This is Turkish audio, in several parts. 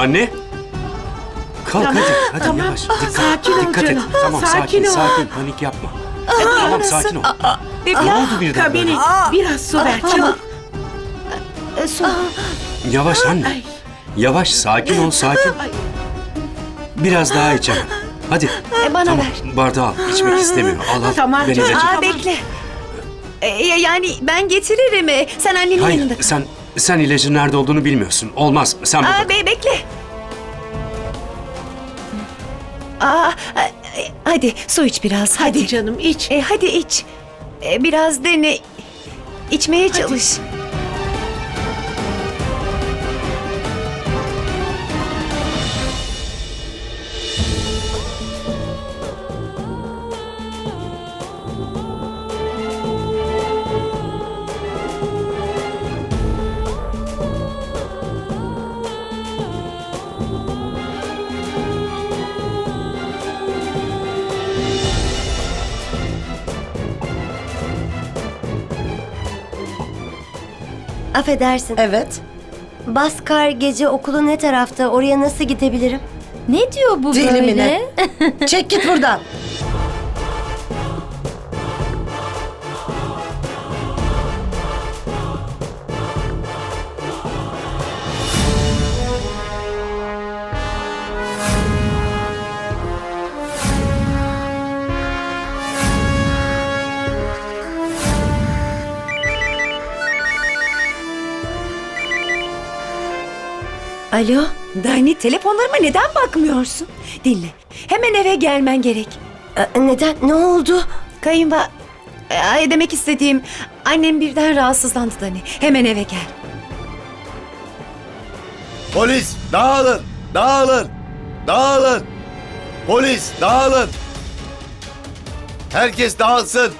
Anne. Kalk Tamam, hadi. Hadi tamam. yavaş. Dikkat, Sakin ol dikkat et. canım. Tamam Sakin sakin, ol. sakin. Panik yapma. tamam sakin ol. ne oldu birden Kabini böyle? biraz su ver çabuk. E, su. Yavaş anne. Ay, Yavaş sakin ol sakin. ay. Biraz daha iç hemen. Hadi. E, bana Tamam ver. bardağı al. İçmek istemiyor. Al al. Tamam Ben canım. ilacı- Aa bekle. E, yani ben getiririm. E, Sen annenin Hayır yanında. sen sen ilacın nerede olduğunu bilmiyorsun. Olmaz. Sen burada. Aa be, bekle. Aa, e, hadi su iç biraz. Hadi. Hadi canım iç. E, hadi iç. E, biraz dene. İçmeye çalış. Affedersin. Evet. Baskar gece okulu ne tarafta? Oraya nasıl gidebilirim? Ne diyor bu Deli mi ne? Çek git buradan. Alo? Dani telefonlarıma neden bakmıyorsun? Dinle. Hemen eve gelmen gerek. E, Neden? Ne oldu? Kayınva... E, Ay demek istediğim annem birden rahatsızlandı Dani. Hemen eve gel. Polis dağılın, dağılın, dağılın. Polis dağılın. Herkes dağılsın.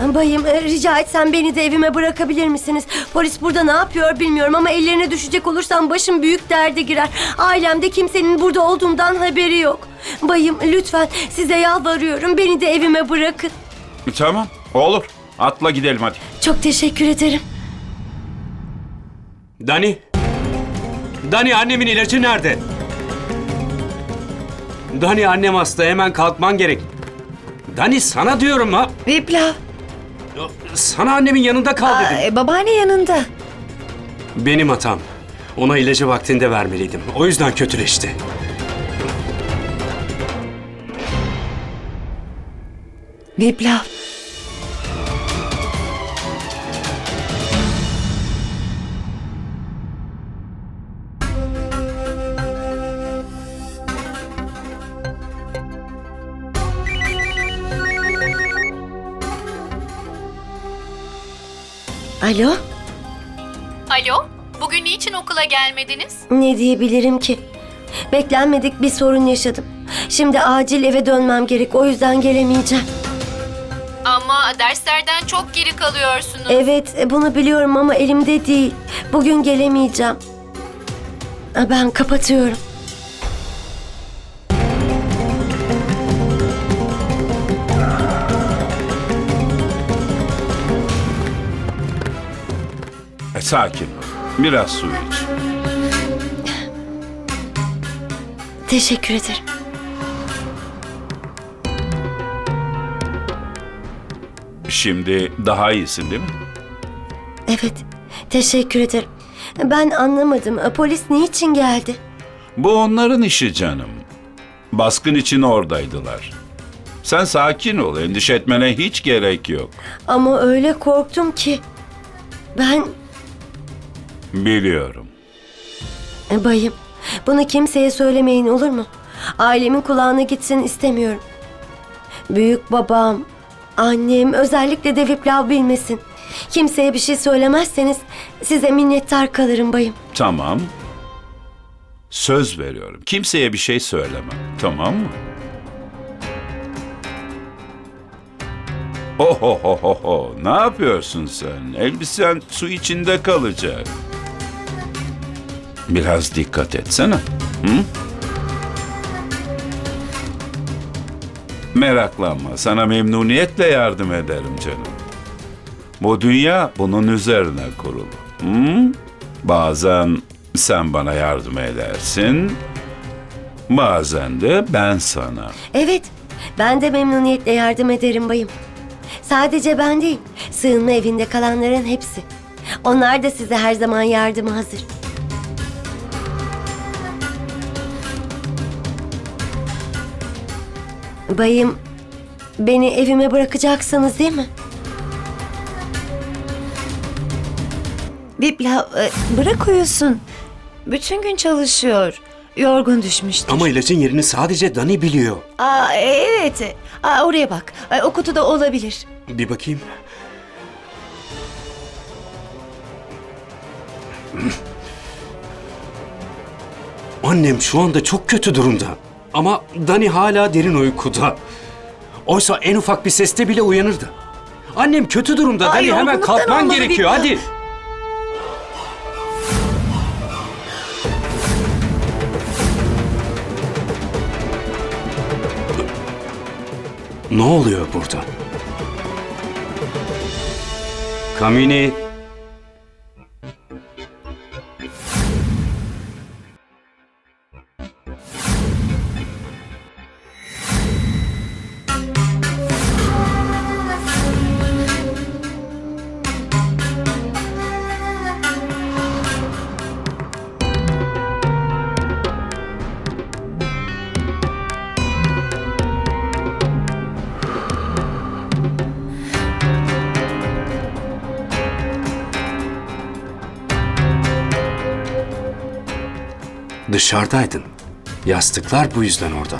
Bayım e, rica etsem beni de evime bırakabilir misiniz? Polis burada ne yapıyor bilmiyorum ama ellerine düşecek olursam başım büyük derde girer. Ailemde kimsenin burada olduğumdan haberi yok. Bayım lütfen size yalvarıyorum beni de evime bırakın. Tamam olur. Atla gidelim hadi. Çok teşekkür ederim. Dani. Dani annemin ilacı nerede? Dani annem hasta hemen kalkman gerek. Dani sana diyorum ha. Viplav. Sana annemin yanında kal Aa, dedim. e, babaanne yanında. Benim hatam. Ona ilacı vaktinde vermeliydim. O yüzden kötüleşti. Viplav. Alo? Alo, bugün niçin okula gelmediniz? Ne diyebilirim ki? Beklenmedik bir sorun yaşadım. Şimdi acil eve dönmem gerek. O yüzden gelemeyeceğim. Ama derslerden çok geri kalıyorsunuz. Evet, e, bunu biliyorum ama elimde değil. Bugün gelemeyeceğim. Ha, Ben kapatıyorum. Sakin ol. Biraz su iç. Teşekkür ederim. Şimdi daha iyisin değil mi? Evet, teşekkür ederim. Ben anlamadım. Polis niçin geldi? Bu onların işi canım. Baskın için oradaydılar. Sen sakin ol. Endişe etmene hiç gerek yok. Ama öyle korktum ki. Ben Biliyorum. E, bayım, bunu kimseye söylemeyin olur mu? Ailemin kulağına gitsin istemiyorum. Büyük babam, annem, özellikle de Viplav bilmesin. Kimseye bir şey söylemezseniz size minnettar kalırım bayım. Tamam. Söz veriyorum. Kimseye bir şey söylemem. Tamam mı? Oho ho ho ho. Ne yapıyorsun sen? Elbisen su içinde kalacak. Biraz dikkat etsene. Hı? Meraklanma, sana memnuniyetle yardım ederim canım. Bu dünya bunun üzerine kurulu. Hı? Bazen sen bana yardım edersin, bazen de ben sana. Evet, ben de memnuniyetle yardım ederim bayım. Sadece ben değil, sığınma evinde kalanların hepsi. Onlar da size her zaman yardıma hazır. Bayım, beni evime bırakacaksınız değil mi? Viplav e, bırak uyusun. Bütün gün çalışıyor. Yorgun düşmüştür. Ama ilacın yerini sadece Dani biliyor. Aa, evet. Aa, oraya bak. Aa, o kutuda olabilir. Bir bakayım. Annem şu anda çok kötü durumda. Ama Dani hala derin uykuda. Oysa en ufak bir seste bile uyanırdı. Annem kötü durumda. Ay, Dani hemen yorgunluktan kalkman olmalı gerekiyor. Hadi. Ne oluyor burada? Kamini. Dışarıdaydın. Yastıklar bu yüzden orada.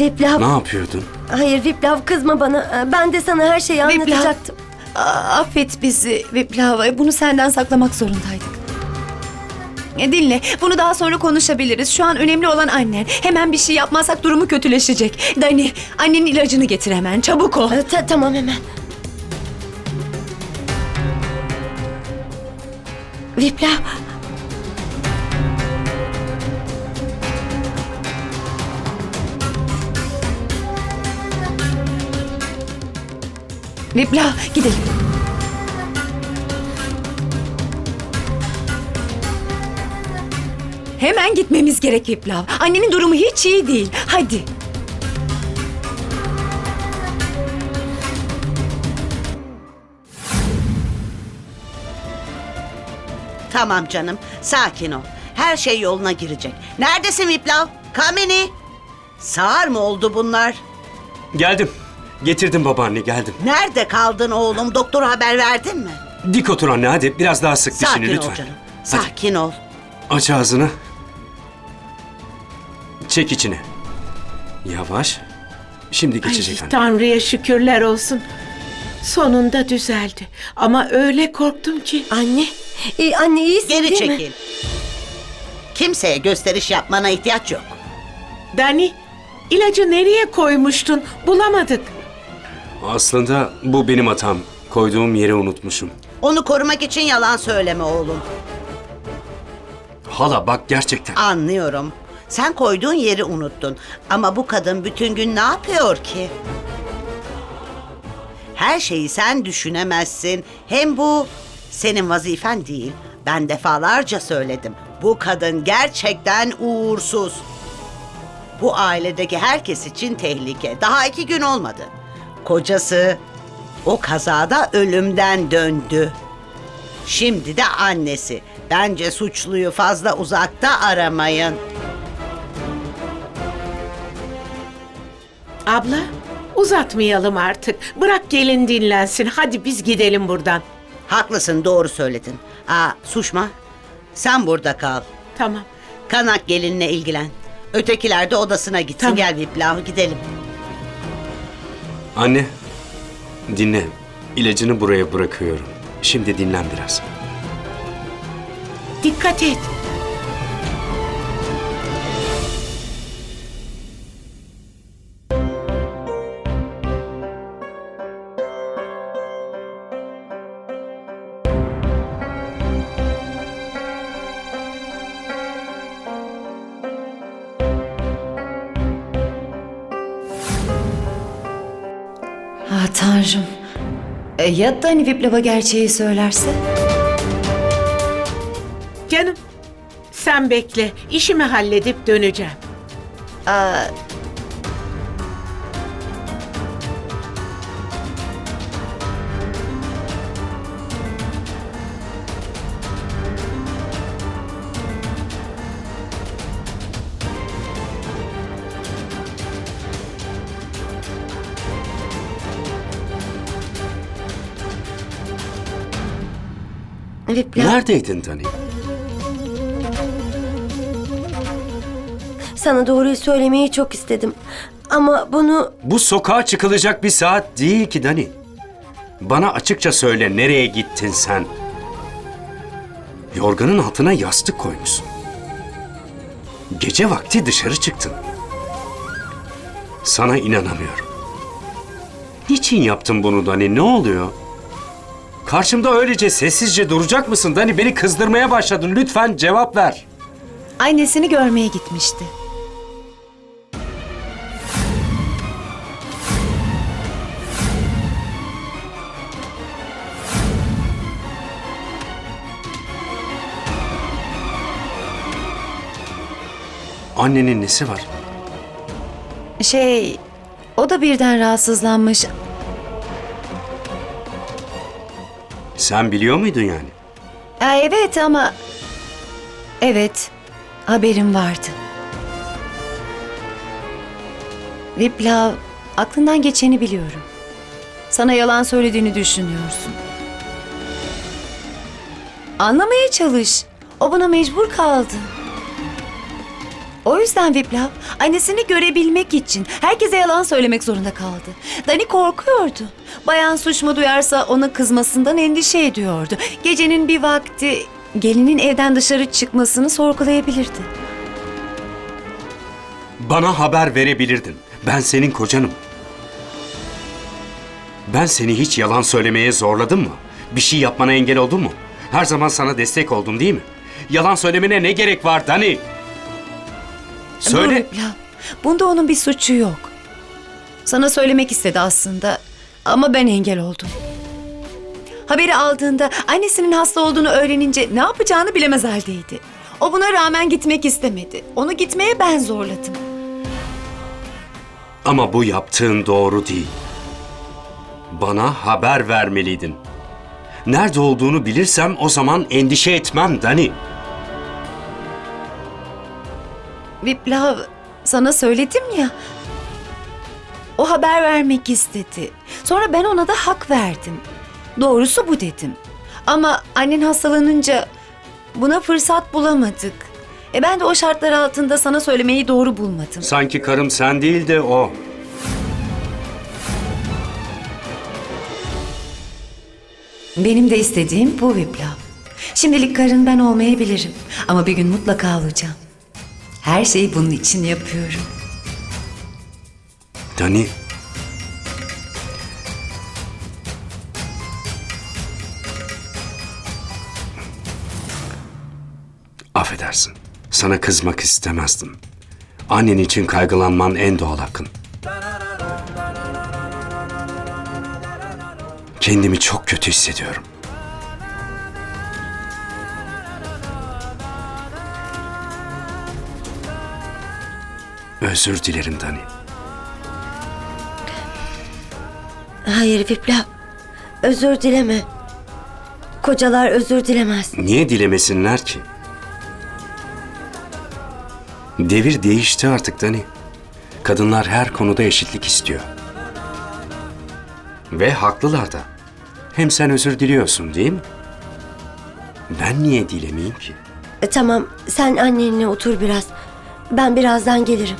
Viplav, Ne yapıyordun? hayır Viplav kızma bana. Ben de sana her şeyi Viplav. anlatacaktım. Aa, affet bizi Viplav. Bunu senden saklamak zorundaydık. E, Dinle, bunu daha sonra konuşabiliriz. Şu an önemli olan annen. Hemen bir şey yapmazsak durumu kötüleşecek. Dani, annenin ilacını getir hemen. Çabuk ol. Ee, ta- tamam hemen. Viplav, Viplav, gidelim. Hemen gitmemiz gerek Viplav. Annenin durumu hiç iyi değil. Hadi. Tamam canım, sakin ol. Her şey yoluna girecek. Neredesin Viplav? Kamini? Sağır mı oldu bunlar? Geldim. Getirdim babaanne geldim. Nerede kaldın oğlum? Doktora haber verdin mi? Dik otur anne hadi. Biraz daha sık dişini Sakin lütfen. ol canım. Sakin ol. Aç ağzını. Çek içini. Yavaş. Şimdi Ay, geçecek anne. Tanrı'ya şükürler olsun. Sonunda düzeldi. Ama öyle korktum ki. anne. Ee, anne iyisin Geri değil mi? çekil. Kimseye gösteriş yapmana ihtiyaç yok. Dani, ilacı nereye koymuştun? Bulamadık. Aslında bu benim hatam. Koyduğum yeri unutmuşum. Onu korumak için yalan söyleme oğlum. Hala bak gerçekten. Anlıyorum. Sen koyduğun yeri unuttun. Ama bu kadın bütün gün ne yapıyor ki? Her şeyi sen düşünemezsin. Hem bu senin vazifen değil. Ben defalarca söyledim. Bu kadın gerçekten uğursuz. Bu ailedeki herkes için tehlike. Daha iki gün olmadı. Kocası o kazada ölümden döndü. Şimdi de annesi. Bence suçluyu fazla uzakta aramayın. Abla, uzatmayalım artık. Bırak gelin dinlensin. Hadi biz gidelim buradan. Haklısın doğru söyledin. Aa Suşma sen burada kal. Tamam. Kanak gelinle ilgilen. Ötekiler de odasına gitsin. Tamam. Gel Viplahu gidelim. Anne. Dinle. İlacını buraya bırakıyorum. Şimdi dinlen biraz. Dikkat et. E, ya Dani Viplava gerçeği söylerse? Canım sen bekle. İşimi halledip döneceğim. Aa, Neredeydin Dani? sana doğruyu söylemeyi çok istedim. Ama bunu Bu sokağa çıkılacak bir saat değil ki Dani. Bana açıkça söyle nereye gittin sen? Yorganın altına yastık koymuşsun. Gece vakti dışarı çıktın. Sana inanamıyorum. Niçin yaptın bunu Dani? Ne oluyor? Karşımda öylece sessizce duracak mısın Dani? Beni kızdırmaya başladın. Lütfen cevap ver. annesini görmeye gitmişti. Annenin nesi var? Şey, o da birden rahatsızlanmış. Sen biliyor muydun yani? Aa, evet ama... Evet, haberim vardı. Viplav, aklından geçeni biliyorum. Sana yalan söylediğini düşünüyorsun. Anlamaya çalış. O buna mecbur kaldı. O yüzden Viplav, annesini görebilmek için herkese yalan söylemek zorunda kaldı. Dani korkuyordu. Bayan suçma duyarsa ona kızmasından endişe ediyordu. Gecenin bir vakti gelinin evden dışarı çıkmasını sorgulayabilirdi. Bana haber verebilirdin. Ben senin kocanım. Ben seni hiç yalan söylemeye zorladım mı? Bir şey yapmana engel oldum mu? Her zaman sana destek oldum değil mi? Yalan söylemene ne gerek var Dani? Dur Söyle. Viplav, bunda onun bir suçu yok. Sana söylemek istedi aslında ama ben engel oldum. Haberi aldığında annesinin hasta olduğunu öğrenince ne yapacağını bilemez haldeydi. O buna rağmen gitmek istemedi. Onu gitmeye ben zorladım. Ama bu yaptığın doğru değil. Bana haber vermeliydin. Nerede olduğunu bilirsem o zaman endişe etmem Dani. Viplav sana söyledim ya. O haber vermek istedi. Sonra ben ona da hak verdim. Doğrusu bu dedim. Ama annen hastalanınca buna fırsat bulamadık. E ben de o şartlar altında sana söylemeyi doğru bulmadım. Sanki karım sen değil de o. Benim de istediğim bu Viplav. Şimdilik karın ben olmayabilirim. Ama bir gün mutlaka olacağım. Her şeyi bunun için yapıyorum. Dani. Affedersin. Sana kızmak istemezdim. Annen için kaygılanman en doğal hakkın. Kendimi çok kötü hissediyorum. Özür dilerim Dani. hayır Viplav. Özür dileme. Kocalar özür dilemez. Niye dilemesinler ki? Devir değişti artık Dani. Kadınlar her konuda eşitlik istiyor. Ve haklılar da. Hem sen özür diliyorsun değil mi? Ben niye dilemeyeyim ki? E, tamam sen annenle otur biraz. Ben birazdan gelirim.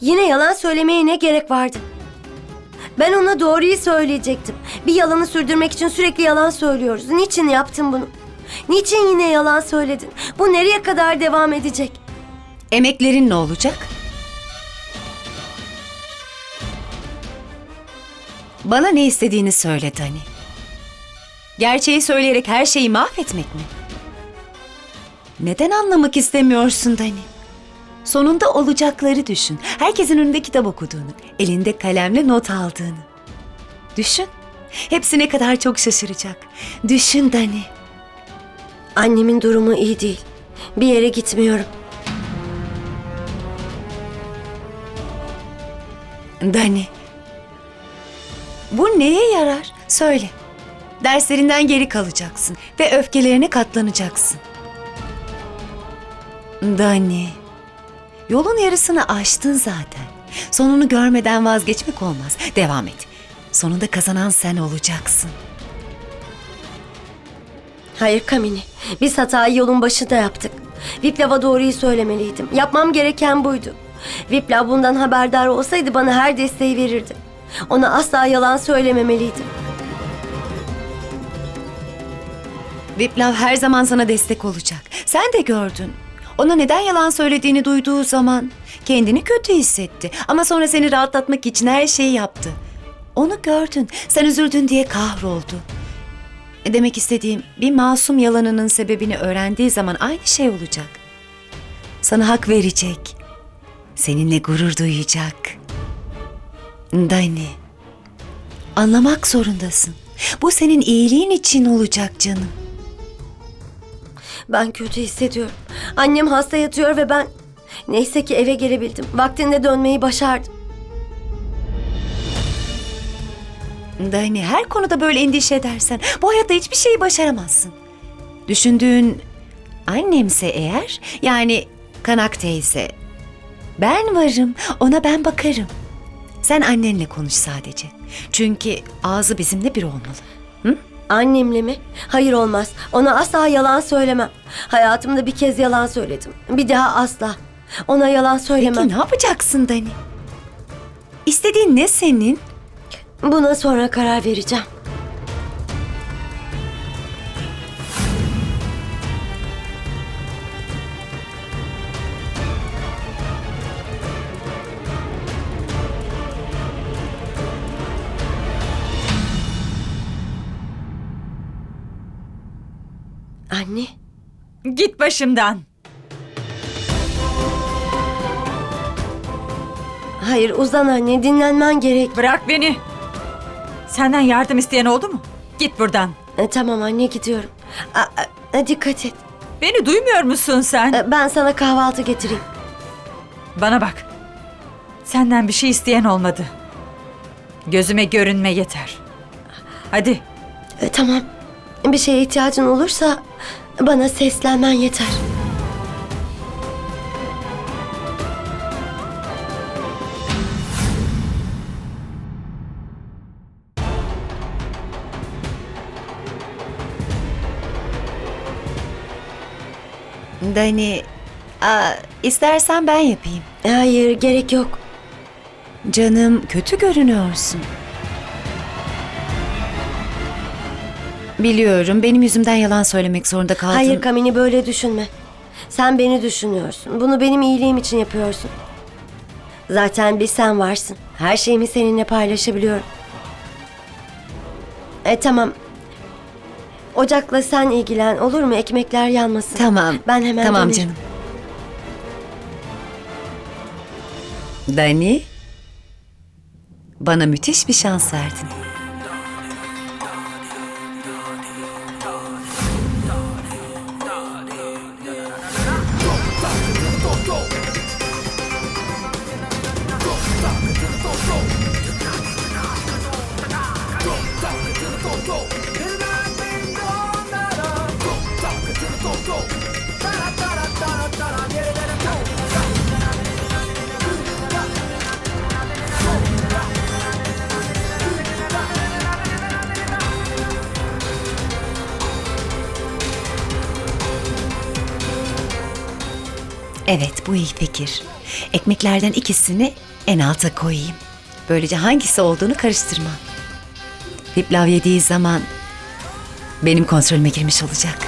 Yine yalan söylemeye ne gerek vardı? Ben ona doğruyu söyleyecektim. Bir yalanı sürdürmek için sürekli yalan söylüyoruz. Niçin yaptın bunu? Niçin yine yalan söyledin? Bu nereye kadar devam edecek? Emeklerin ne olacak? Bana ne istediğini söyle Dani. Gerçeği söyleyerek her şeyi mahvetmek mi? Neden anlamak istemiyorsun Dani? Sonunda olacakları düşün. Herkesin önünde kitap okuduğunu, elinde kalemle not aldığını. Düşün. Hepsi ne kadar çok şaşıracak. Düşün Dani. Annemin durumu iyi değil. Bir yere gitmiyorum. Dani. Bu neye yarar? Söyle. Derslerinden geri kalacaksın ve öfkelerine katlanacaksın. Dani. Yolun yarısını aştın zaten. Sonunu görmeden vazgeçmek olmaz. Devam et. Sonunda kazanan sen olacaksın. Hayır Kamini. Biz hatayı yolun başında yaptık. Viplav'a doğruyu söylemeliydim. Yapmam gereken buydu. Viplav bundan haberdar olsaydı bana her desteği verirdi. Ona asla yalan söylememeliydim. Viplav her zaman sana destek olacak. Sen de gördün. Ona neden yalan söylediğini duyduğu zaman kendini kötü hissetti. Ama sonra seni rahatlatmak için her şeyi yaptı. Onu gördün. Sen üzüldün diye kahroldu. Demek istediğim bir masum yalanının sebebini öğrendiği zaman aynı şey olacak. Sana hak verecek. Seninle gurur duyacak. Dani. Anlamak zorundasın. Bu senin iyiliğin için olacak canım. Ben kötü hissediyorum. Annem hasta yatıyor ve ben... Neyse ki eve gelebildim. Vaktinde dönmeyi başardım. Dani her konuda böyle endişe edersen bu hayatta hiçbir şeyi başaramazsın. Düşündüğün annemse eğer yani Kanak teyze ben varım ona ben bakarım. Sen annenle konuş sadece. Çünkü ağzı bizimle bir olmalı. Annemle mi? Hayır olmaz. Ona asla yalan söylemem. Hayatımda bir kez yalan söyledim. Bir daha asla. Ona yalan söylemem. Peki ne yapacaksın Dani? İstediğin ne senin? Buna sonra karar vereceğim. Git başımdan. hayır uzan anne, dinlenmen gerek. Bırak beni. Senden yardım isteyen oldu mu? Git buradan. E, tamam anne gidiyorum. A, a, dikkat et. Beni duymuyor musun sen? E, ben sana kahvaltı getireyim. Bana bak. Senden bir şey isteyen olmadı. Gözüme görünme yeter. Hadi. E, tamam. Bir şeye ihtiyacın olursa bana seslenmen yeter. Dani, aa, istersen ben yapayım. Hayır, gerek yok. Canım kötü görünüyorsun. Biliyorum benim yüzümden yalan söylemek zorunda kaldın. Hayır Kamini böyle düşünme. Sen beni düşünüyorsun. Bunu benim iyiliğim için yapıyorsun. Zaten bir sen varsın. Her şeyimi seninle paylaşabiliyorum. E tamam. Ocakla sen ilgilen olur mu? Ekmekler yanmasın. Tamam. Ben hemen Tamam dönerim. canım. Dani. Bana müthiş bir şans verdin. Evet bu iyi fikir. Ekmeklerden ikisini en alta koyayım. Böylece hangisi olduğunu karıştırmam. Viplav yediği zaman benim kontrolüme girmiş olacak.